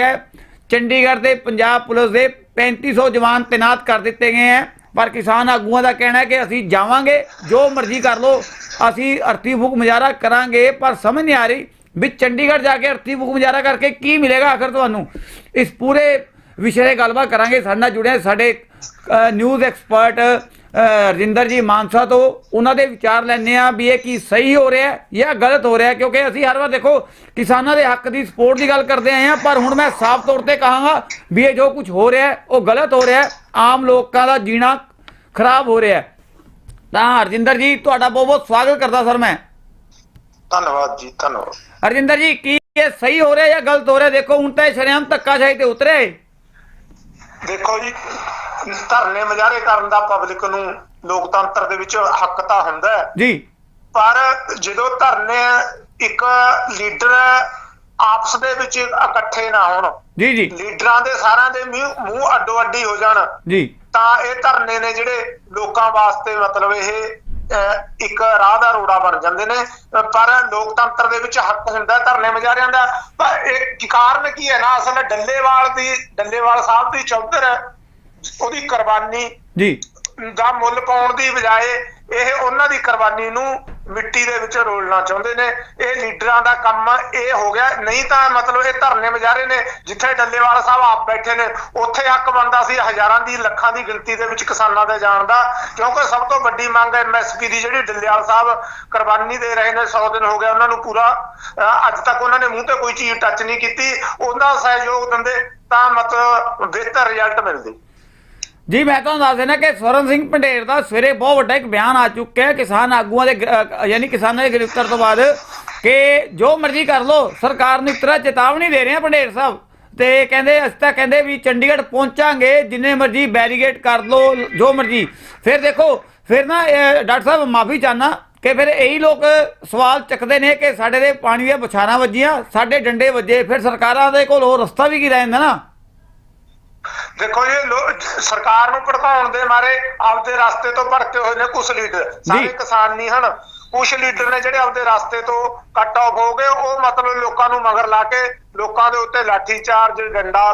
ਹੈ ਚੰਡੀਗੜ੍ਹ ਦੇ ਪੰਜਾਬ ਪੁਲਿਸ ਦੇ 3500 ਜਵਾਨ ਤਾਇਨਾਤ ਕਰ ਦਿੱਤੇ ਗਏ ਹੈ। ਪਰ ਕਿਸਾਨ ਆਗੂਆਂ ਦਾ ਕਹਿਣਾ ਹੈ ਕਿ ਅਸੀਂ ਜਾਵਾਂਗੇ, ਜੋ ਮਰਜ਼ੀ ਕਰ ਲਓ, ਅਸੀਂ ਅਰਥੀ ਫੂਕ ਮੁਜ਼ਾਹਰਾ ਕਰਾਂਗੇ, ਪਰ ਸਮਝ ਨਹੀਂ ਆ ਰਹੀ ਵੀ ਚੰਡੀਗੜ੍ਹ ਜਾ ਕੇ ਅਰਥੀ ਫੂਕ ਮੁਜ਼ਾਹਰਾ ਕਰਕੇ ਕੀ ਮਿਲੇਗਾ ਆਖਰ ਤੁਹਾਨੂੰ। ਇਸ ਪੂਰੇ ਵਿਸ਼ੇ 'ਤੇ ਗੱਲਬਾਤ ਕਰਾਂਗੇ। ਸਾਡੇ ਨਾਲ ਜੁੜਿਆ ਸਾਡੇ ਨਿਊਜ਼ ਐਕਸਪਰਟ ਅ, ਰਜਿੰਦਰ ਜੀ ਮਾਨਸਾ ਤੋਂ ਉਹਨਾਂ ਦੇ ਵਿਚਾਰ ਲੈਣੇ ਆ ਵੀ ਇਹ ਕੀ ਸਹੀ ਹੋ ਰਿਹਾ ਹੈ ਜਾਂ ਗਲਤ ਹੋ ਰਿਹਾ ਹੈ ਕਿਉਂਕਿ ਅਸੀਂ ਹਰ ਵਾਰ ਦੇਖੋ ਕਿਸਾਨਾਂ ਦੇ ਹੱਕ ਦੀ ਸਪੋਰਟ ਦੀ ਗੱਲ ਕਰਦੇ ਆਏ ਆ ਪਰ ਹੁਣ ਮੈਂ ਸਾਫ਼ ਤੌਰ ਤੇ ਕਹਾਂਗਾ ਵੀ ਇਹ ਜੋ ਕੁਝ ਹੋ ਰਿਹਾ ਹੈ ਉਹ ਗਲਤ ਹੋ ਰਿਹਾ ਹੈ ਆਮ ਲੋਕਾਂ ਦਾ ਜੀਣਾ ਖਰਾਬ ਹੋ ਰਿਹਾ ਹੈ। ਤਾਂ ਰਜਿੰਦਰ ਜੀ ਤੁਹਾਡਾ ਬਹੁਤ ਬਹੁਤ ਸਵਾਗਤ ਕਰਦਾ ਸਰ ਮੈਂ। ਧੰਨਵਾਦ ਜੀ ਧੰਨਵਾਦ। ਹਰਜਿੰਦਰ ਜੀ ਕੀ ਇਹ ਸਹੀ ਹੋ ਰਿਹਾ ਜਾਂ ਗਲਤ ਹੋ ਰਿਹਾ? ਦੇਖੋ ਹੁਣ ਤਾਂ ਇਹ ਸ਼ਰੇਆਮ ਧੱਕਾਸ਼ਾਹੀ ਤੇ ਉਤਰਿਆ ਏ ਦੇਖੋ ਜੀ ਧਰਨੇ ਮੁਜ਼ਾਹਰੇ ਕਰਨ ਦਾ ਪਬਲਿਕ ਨੂੰ ਲੋਕਤੰਤਰ ਦੇ ਵਿੱਚ ਹੱਕ ਤਾਂ ਹੁੰਦਾ ਜੀ। ਪਰ ਜਦੋਂ ਧਰਨੇ ਇੱਕ ਲੀਡਰ ਆਪਸ ਦੇ ਵਿੱਚ ਇਕੱਠੇ ਨਾ ਹੋਣ ਜੀ ਜੀ। ਲੀਡਰਾਂ ਦੇ ਸਾਰਿਆਂ ਦੇ ਮੂੰਹ ਅੱਡੋ ਅੱਡੀ ਹੋ ਜਾਣ ਜੀ। ਤਾਂ ਇਹ ਧਰਨੇ ਨੇ ਜਿਹੜੇ ਲੋਕਾਂ ਵਾਸਤੇ ਮਤਲਬ ਇਹ ਇੱਕ ਰਾਹ ਦਾ ਰੋੜਾ ਬਣ ਜਾਂਦੇ ਨੇ। ਪਰ ਲੋਕਤੰਤਰ ਦੇ ਵਿੱਚ ਹੱਕ ਹੁੰਦਾ ਧਰਨੇ ਮੁਜ਼ਾਹਰਿਆਂ ਦਾ। ਪਰ ਇਹ ਕਾਰਨ ਕੀ ਹੈ ਨਾ? ਅਸਲ ਡੱਲੇਵਾਲ ਦੀ ਡੱਲੇਵਾਲ ਸਾਹਿਬ ਦੀ ਚੌਧਰ ਉਹਦੀ ਕੁਰਬਾਨੀ ਜੀ। ਦਾ ਮੁੱਲ ਪਾਉਣ ਦੀ ਬਜਾਏ ਇਹ ਉਹਨਾਂ ਦੀ ਕੁਰਬਾਨੀ ਨੂੰ ਮਿੱਟੀ ਦੇ ਵਿੱਚ ਰੋਲਣਾ ਚਾਹੁੰਦੇ ਨੇ। ਇਹ ਲੀਡਰਾਂ ਦਾ ਕੰਮ ਇਹ ਹੋ ਗਿਆ। ਨਹੀਂ ਤਾਂ ਮਤਲਬ ਇਹ ਧਰਨੇ ਮੁਜ਼ਾਹਰੇ ਨੇ ਜਿੱਥੇ ਡੱਲੇਵਾਲ ਸਾਹਿਬ ਆਪ ਬੈਠੇ ਨੇ ਉੱਥੇ ਹੱਕ ਬਣਦਾ ਸੀ ਹਜ਼ਾਰਾਂ ਦੀ ਲੱਖਾਂ ਦੀ ਗਿਣਤੀ ਦੇ ਵਿੱਚ ਕਿਸਾਨਾਂ ਦੇ ਜਾਣ ਦਾ। ਕਿਉਂਕਿ ਸਭ ਤੋਂ ਵੱਡੀ ਮੰਗ ਐਮਐਸਪੀ ਦੀ ਜਿਹੜੀ ਡੱਲੇਵਾਲ ਸਾਹਿਬ ਕੁਰਬਾਨੀ ਦੇ ਰਹੇ ਨੇ 100 ਦਿਨ ਹੋ ਗਿਆ ਉਹਨਾਂ ਨੂੰ ਪੂਰਾ ਅੱਜ ਤੱਕ ਉਹਨਾਂ ਨੇ ਮੂੰਹ ਤੇ ਕੋਈ ਚੀਜ਼ ਟੱਚ ਨਹੀਂ ਕੀਤੀ। ਉਹਨਾਂ ਦਾ ਸਹਿਯੋਗ ਦਿੰਦੇ ਤਾਂ ਮਤਲਬ ਬਿਹਤਰ ਰਿਜ਼ਲਟ ਮਿਲਦੇ। ਜੀ, ਮੈਂ ਤੁਹਾਨੂੰ ਦੱਸ ਦੇਣਾ ਕਿ ਸਵਰਨ ਸਿੰਘ ਪੰਡੇਰ ਦਾ ਸਵੇਰੇ ਬਹੁਤ ਵੱਡਾ ਇੱਕ ਬਿਆਨ ਆ ਚੁੱਕਿਆ ਹੈ ਕਿਸਾਨ ਆਗੂਆਂ ਦੇ ਗ- ਯਾਨੀ ਕਿਸਾਨਾਂ ਦੇ ਗ੍ਰਿਫਤਾਰ ਤੋਂ ਬਾਅਦ ਕਿ ਜੋ ਮਰਜ਼ੀ ਕਰ ਲੋ ਸਰਕਾਰ ਨੂੰ ਇਸ ਤਰ੍ਹਾਂ ਚੇਤਾਵਨੀ ਦੇ ਰਹੇ ਆ ਪੰਡੇਰ ਸਾਹਿਬ। ਤੇ ਕਹਿੰਦੇ, ਅਸੀਂ ਤਾਂ ਕਹਿੰਦੇ ਵੀ ਚੰਡੀਗੜ੍ਹ ਪਹੁੰਚਾਂਗੇ, ਜਿੰਨੇ ਮਰਜ਼ੀ ਬੈਰੀਗੇਟ ਕਰ ਲੋ ਜੋ ਮਰਜ਼ੀ। ਫਿਰ ਦੇਖੋ, ਫਿਰ ਨਾ ਡਾਕਟਰ ਸਾਹਿਬ, ਮਾਫੀ ਚਾਹਨਾ ਕਿ ਫਿਰ ਇਹੀ ਲੋਕ ਸਵਾਲ ਚੱਕਦੇ ਨੇ ਕਿ ਸਾਡੇ ਦੇ ਪਾਣੀ ਦੀਆਂ ਬੁਛਾਰਾਂ ਵੱਜੀਆਂ, ਸਾਡੇ ਡੰਡੇ ਵੱਜੇ, ਫਿਰ ਸਰਕਾਰਾਂ ਦੇ ਕੋਲ ਉਹ ਰਸਤਾ ਵੀ ਕੀ ਰਹਿ ਜਾਂਦਾ ਨਾ? ਦੇਖੋ ਇਹ ਸਰਕਾਰ ਨੂੰ ਭੜਕਾਉਣ ਦੇ ਮਾਰੇ ਆਪਦੇ ਰਸਤੇ ਤੋਂ ਭੜਕੇ ਹੋਏ ਨੇ ਕੁਝ ਲੀਡਰ। ਸਾਰੇ ਕਿਸਾਨ ਨਹੀਂ ਹਨ। ਕੁਝ ਲੀਡਰ ਨੇ ਜਿਹੜੇ ਆਪਦੇ ਰਸਤੇ ਤੋਂ ਕੱਟ ਆਫ ਹੋ ਗਏ ਉਹ ਮਤਲਬ ਲੋਕਾਂ ਨੂੰ ਮਗਰ ਲਾ ਕੇ ਲੋਕਾਂ ਦੇ ਉੱਤੇ ਲਾਠੀ ਚਾਰਜ ਡੰਡਾ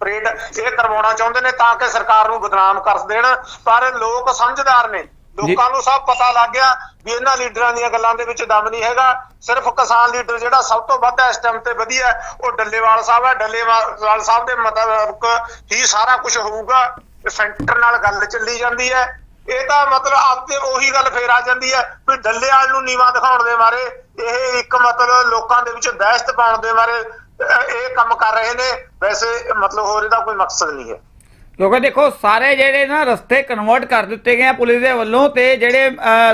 ਪਰੇਡ ਇਹ ਕਰਵਾਉਣਾ ਚਾਹੁੰਦੇ ਨੇ ਤਾਂ ਕਿ ਸਰਕਾਰ ਨੂੰ ਬਦਨਾਮ ਕਰ ਦੇਣ। ਪਰ ਲੋਕ ਸਮਝਦਾਰ ਨੇ। ਲੋਕਾਂ ਨੂੰ ਸਭ ਪਤਾ ਲੱਗ ਗਿਆ ਵੀ ਇਹਨਾਂ ਲੀਡਰਾਂ ਦੀਆਂ ਗੱਲਾਂ ਦੇ ਵਿੱਚ ਦਮ ਨਹੀਂ ਹੈਗਾ। ਸਿਰਫ ਕਿਸਾਨ ਲੀਡਰ ਜਿਹੜਾ ਸਭ ਤੋਂ ਵੱਧ ਇਸ ਟਾਈਮ ਤੇ ਵਧੀਆ ਉਹ ਡੱਲੇਵਾਲ ਸਾਹਿਬ ਹੈ। ਡੱਲੇਵਾਲ ਸਾਹਿਬ ਦੇ ਮੁਤਾਬਕ ਹੀ ਸਾਰਾ ਕੁਝ ਹੋਊਗਾ ਸੈਂਟਰ ਨਾਲ ਗੱਲ ਚੱਲੀ ਜਾਂਦੀ ਹੈ। ਇਹ ਤਾਂ ਮਤਲਬ ਆਪਦੇ ਉਹੀ ਗੱਲ ਫੇਰ ਆ ਜਾਂਦੀ ਹੈ ਵੀ ਡੱਲੇਵਾਲ ਨੂੰ ਨੀਵਾ ਦਿਖਾਉਣ ਦੇ ਮਾਰੇ ਇਹ ਇੱਕ ਮਤਲਬ ਲੋਕਾਂ ਦੇ ਵਿੱਚ ਦਹਿਸ਼ਤ ਪਾਉਣ ਦੇ ਅਹ, ਇਹ ਕੰਮ ਕਰ ਰਹੇ ਨੇ। ਵੈਸੇ ਮਤਲਬ ਹੋਰ ਇਹਦਾ ਕੋਈ ਮਕਸਦ ਨਹੀਂ ਹੈ। ਕਿਉਂਕਿ ਦੇਖੋ ਸਾਰੇ ਜਿਹੜੇ ਨਾ ਰਸਤੇ ਕਨਵਰਟ ਕਰ ਦਿੱਤੇ ਗਏ ਆ ਪੁਲਿਸ ਦੇ ਵੱਲੋਂ ਤੇ ਜਿਹੜੇ